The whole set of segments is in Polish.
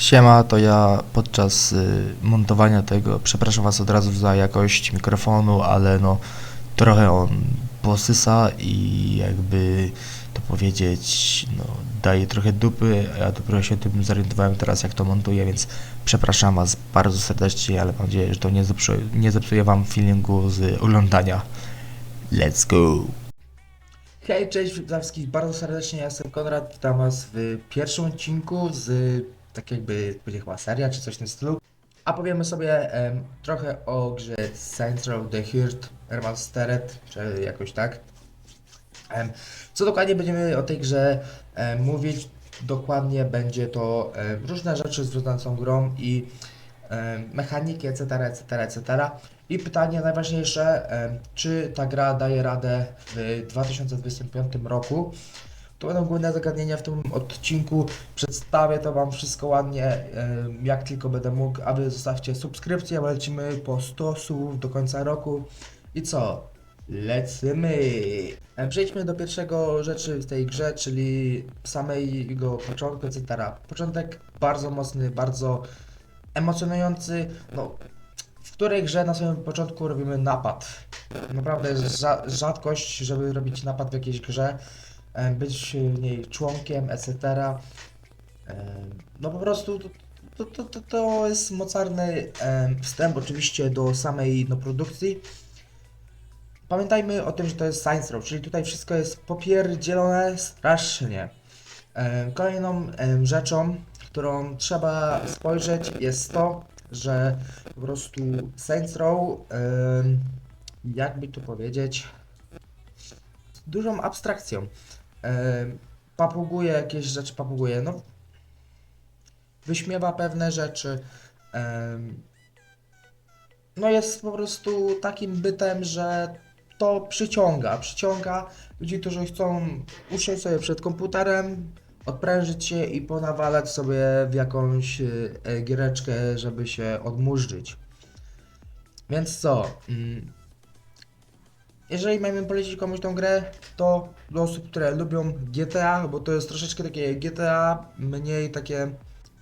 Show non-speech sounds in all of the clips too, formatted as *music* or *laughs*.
Siema, to ja podczas y, montowania tego przepraszam Was od razu za jakość mikrofonu, ale no trochę on posysa i jakby to powiedzieć, no daje trochę dupy, ja dopiero się tym zorientowałem teraz jak to montuję, więc przepraszam Was bardzo serdecznie, ale mam nadzieję, że to nie zepsuje, nie zepsuje Wam feelingu z oglądania. Let's go! Hej, cześć, witam wszystkich bardzo serdecznie, ja jestem Konrad, witam was w pierwszym odcinku z, tak jakby, będzie chyba seria czy coś w tym stylu. A powiemy sobie trochę o grze Row The Hurt Remastered, czy jakoś tak. Co dokładnie będziemy o tej grze mówić, dokładnie będzie to różne rzeczy związane z tą grą i mechaniki, etc., etc., etc. I pytanie najważniejsze, czy ta gra daje radę w 2025 roku? To będą główne zagadnienia w tym odcinku. Przedstawię to Wam wszystko ładnie, jak tylko będę mógł, a Wy zostawcie subskrypcję, lecimy po 100 subów do końca roku. I co? Lecimy! Przejdźmy do pierwszego rzeczy w tej grze, czyli samego początku, etc. Początek bardzo mocny, bardzo emocjonujący. No, w której grze na samym początku robimy napad. Naprawdę jest rza- rzadkość, żeby robić napad w jakiejś grze, być w niej członkiem, etc. Em, No po prostu to, to, to, to, to jest mocarny em, wstęp oczywiście do samej no, produkcji. Pamiętajmy o tym, że to jest Science Row, czyli tutaj wszystko jest popierdzielone strasznie. Kolejną rzeczą, którą trzeba spojrzeć jest to, że po prostu Saints Row, jakby tu powiedzieć, z dużą abstrakcją. Papuguje jakieś rzeczy, papuguje, no wyśmiewa pewne rzeczy. no jest po prostu takim bytem, że to przyciąga, przyciąga ludzi, którzy chcą usiąść sobie przed komputerem, odprężyć się i ponawalać sobie w jakąś y, e, giereczkę, żeby się odmurzyć. Więc co? mm, Jeżeli mamy polecić komuś tą grę, to do osób, które lubią GTA, bo to jest troszeczkę takie GTA, mniej takie,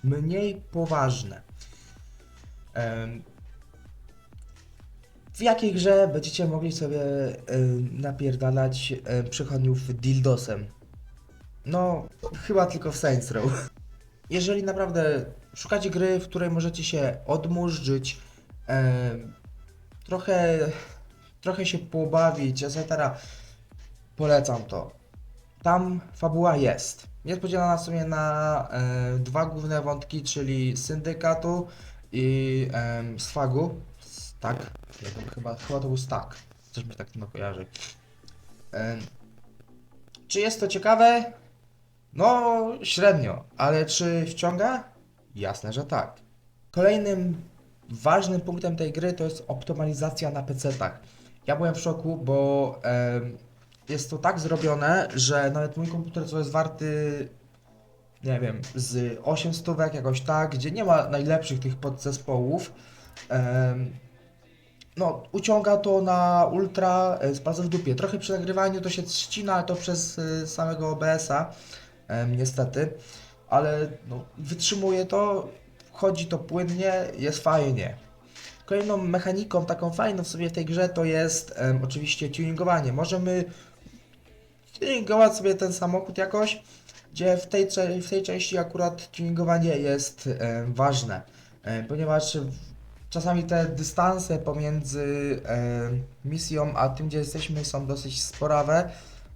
mniej poważne. W jakiej grze będziecie mogli sobie napierdalać przychodniów dildosem? No, chyba tylko w Saints Row. Jeżeli naprawdę szukacie gry, w której możecie się odmurzyć, trochę, trochę się pobawić, etc., polecam to. Tam fabuła jest. Jest podzielona w sumie na e, dwa główne wątki, czyli syndykatu i em, swagu. Tak? Nie, chyba, chyba to był stak. Coś mi tak no kojarzy. Em, czy jest to ciekawe? No, średnio, ale czy wciąga? Jasne, że tak. Kolejnym ważnym punktem tej gry to jest optymalizacja na PC-tach. Ja byłem w szoku, bo jest to tak zrobione, że nawet mój komputer, co jest warty, nie wiem, z 8 stówek jakoś tak, gdzie nie ma najlepszych tych podzespołów, no, uciąga to na ultra e, z w dupie. Trochę przy nagrywaniu to się ścina, ale to przez e, samego OBS-a, niestety, ale no, wytrzymuje to, chodzi to płynnie, jest fajnie. Kolejną mechaniką taką fajną w sobie w tej grze to jest em, oczywiście tuningowanie. Możemy tuningować sobie ten samochód jakoś, gdzie w tej, w tej części akurat tuningowanie jest em, ważne, em, ponieważ czasami te dystanse pomiędzy em, misją a tym, gdzie jesteśmy są dosyć sporawe,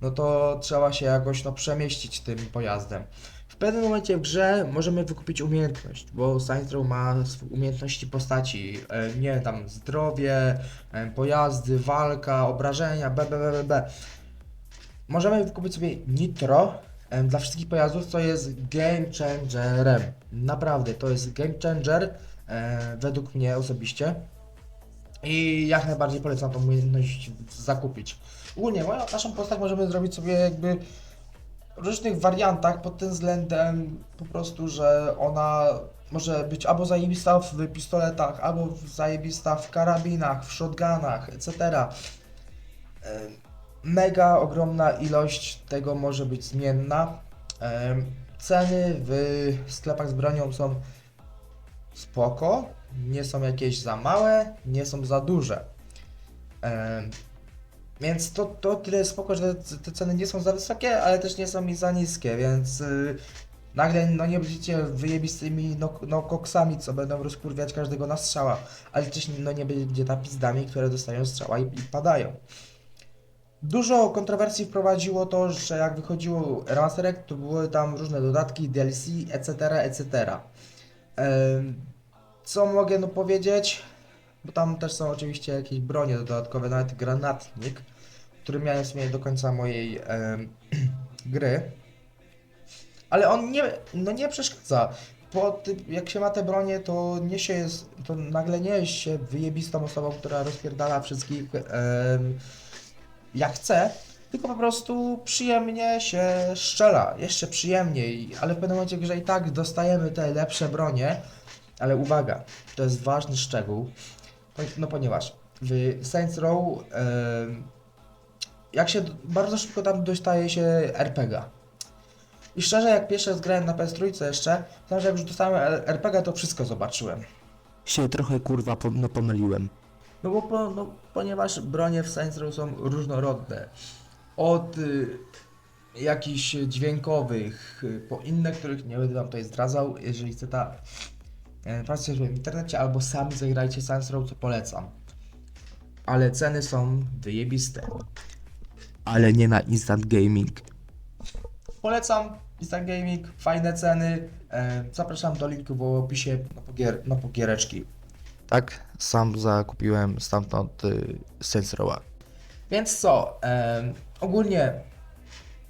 no to trzeba się jakoś no, przemieścić tym pojazdem. W pewnym momencie w grze możemy wykupić umiejętność, bo Saints Row ma umiejętności postaci, e, nie tam zdrowie, e, pojazdy, walka, obrażenia, b, b, b, b, b. Możemy wykupić sobie nitro em, dla wszystkich pojazdów, co jest game changerem. Naprawdę, to jest game changer e, według mnie osobiście. I jak najbardziej polecam tą umiejętność zakupić. Ogólnie moją, naszą postać możemy zrobić sobie jakby w różnych wariantach pod tym względem po prostu, że ona może być albo zajebista w pistoletach, albo zajebista w karabinach, w shotgunach, etc. Em, Mega ogromna ilość tego może być zmienna. Em, Ceny w sklepach z bronią są spoko, nie są jakieś za małe, nie są za duże. Em, więc to, to tyle spoko, że te- ceny nie są za wysokie, ale też nie są mi za niskie, więc y, nagle no nie będziecie wyjebistymi no, no koksami, co będą rozkurwiać każdego na strzała, ale też no nie będzie tapizdami, które dostają strzała i, i padają. Dużo kontrowersji wprowadziło to, że jak wychodziło remasterek, to były tam różne dodatki, DLC, etc., etc. Co mogę no powiedzieć? Bo tam też są oczywiście jakieś bronie dodatkowe, nawet granatnik, który miałem w sumie do końca mojej em, *clears throat* gry. Ale on nie, no nie przeszkadza. Po jak się ma te bronie, to nie się jest, to nagle nie jest się wyjebistą osobą, która rozpierdala wszystkich em, jak chce, tylko po prostu przyjemnie się strzela, jeszcze przyjemniej, ale w pewnym momencie, że i tak dostajemy te lepsze bronie, ale uwaga, to jest ważny szczegół, po- no ponieważ w Saints Row em, jak się bardzo szybko tam dostaje się RPG. I szczerze, jak pierwszy raz grałem na PS3 jeszcze, to że jak już dostałem R- RPG, to wszystko zobaczyłem. Się trochę kurwa pom- no, pomyliłem. No bo po, no, ponieważ bronie w Saints Row są różnorodne. Od y, jakichś dźwiękowych, y, po inne, których nie będę wam tutaj zdradzał. Jeżeli chcecie, ta, patrzcie sobie w internecie albo sami zagrajcie Saints Row, co polecam. Ale ceny są wyjebiste. Ale nie na instant gaming. Polecam Instant Gaming, fajne ceny. E, zapraszam do linku w opisie na, pogier na pogiereczki. Tak, sam zakupiłem stamtąd y, Saints Row'a. Więc co? em, ogólnie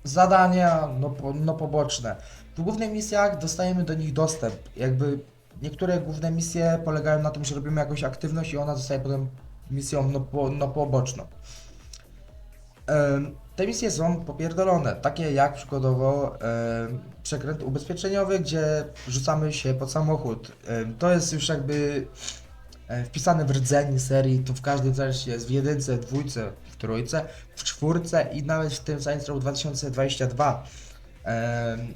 zadania no, no poboczne. W głównych misjach dostajemy do nich dostęp. Jakby niektóre główne misje polegają na tym, że robimy jakąś aktywność i ona zostaje potem misją no, po, no poboczną. Te misje są popierdolone, takie jak przykładowo przekręt ubezpieczeniowy, gdzie rzucamy się pod samochód. To jest już jakby e, wpisane w rdzeń serii, to w każdym też jest w jedynce, dwójce, w trójce, w czwórce i nawet w tym Science Row 2022. Em,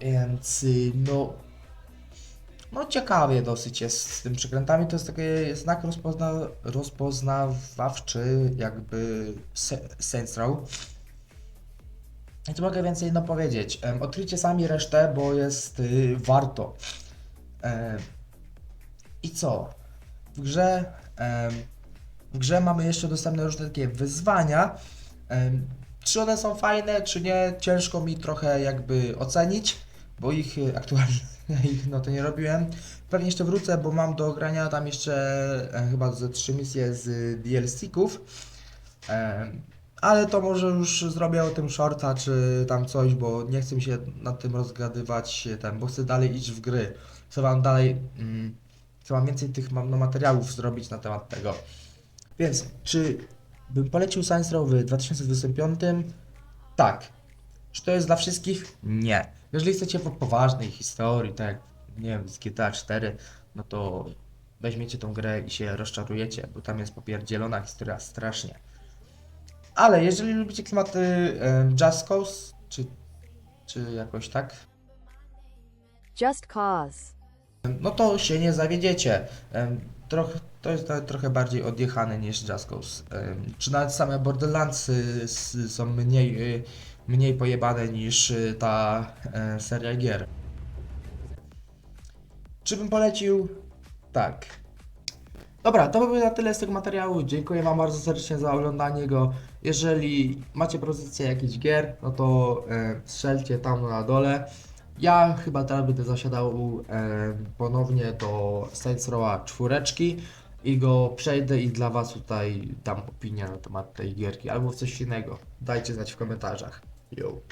więc no ciekawie dosyć jest z tym przekrętami. To jest taki znak rozpozna, rozpoznawawczy jakby se- Row. I co mogę więcej no powiedzieć? Em, odkryjcie sami resztę, bo jest y, warto. Em, I co? W grze, em, w grze mamy jeszcze dostępne różne takie wyzwania. Em, czy one są fajne, czy nie, ciężko mi trochę jakby ocenić, bo ich y, aktualnie *laughs* no to nie robiłem. Pewnie jeszcze wrócę, bo mam do grania tam jeszcze e, chyba ze trzy misje z DLC-ków. Em, ale to może już zrobię o tym shorta, czy tam coś, bo nie chcę się nad tym rozgadywać, ten, bo chcę dalej iść w gry. Chcę wam dalej, mm, chcę wam więcej tych no, materiałów zrobić na temat tego. Więc, czy bym polecił Science Row w 2025? Tak. Czy to jest dla wszystkich? Nie. Jeżeli chcecie po poważnej historii, tak jak, nie wiem, z GTA 4, no to weźmiecie tą grę i się rozczarujecie, bo tam jest popierdzielona historia strasznie. Ale jeżeli lubicie klimaty em, Just Cause, czy, czy jakoś tak, Just cause. no to się nie zawiedziecie. Em, Trochę, to jest nawet trochę bardziej odjechane niż Just Cause. Em, Czy nawet same Borderlandsy s- są mniej, y, mniej pojebane niż y, ta e, seria gier. Czy bym polecił? Tak. Dobra, to by było na tyle z tego materiału. Dziękuję Wam bardzo serdecznie za oglądanie go. Jeżeli macie propozycje jakichś gier, no to e, strzelcie tam na dole. Ja chyba teraz będę zasiadał e, ponownie do Saints Row'a czwóreczki i go przejdę i dla Was tutaj dam opinię na temat tej gierki albo coś innego. Dajcie znać w komentarzach. Yo.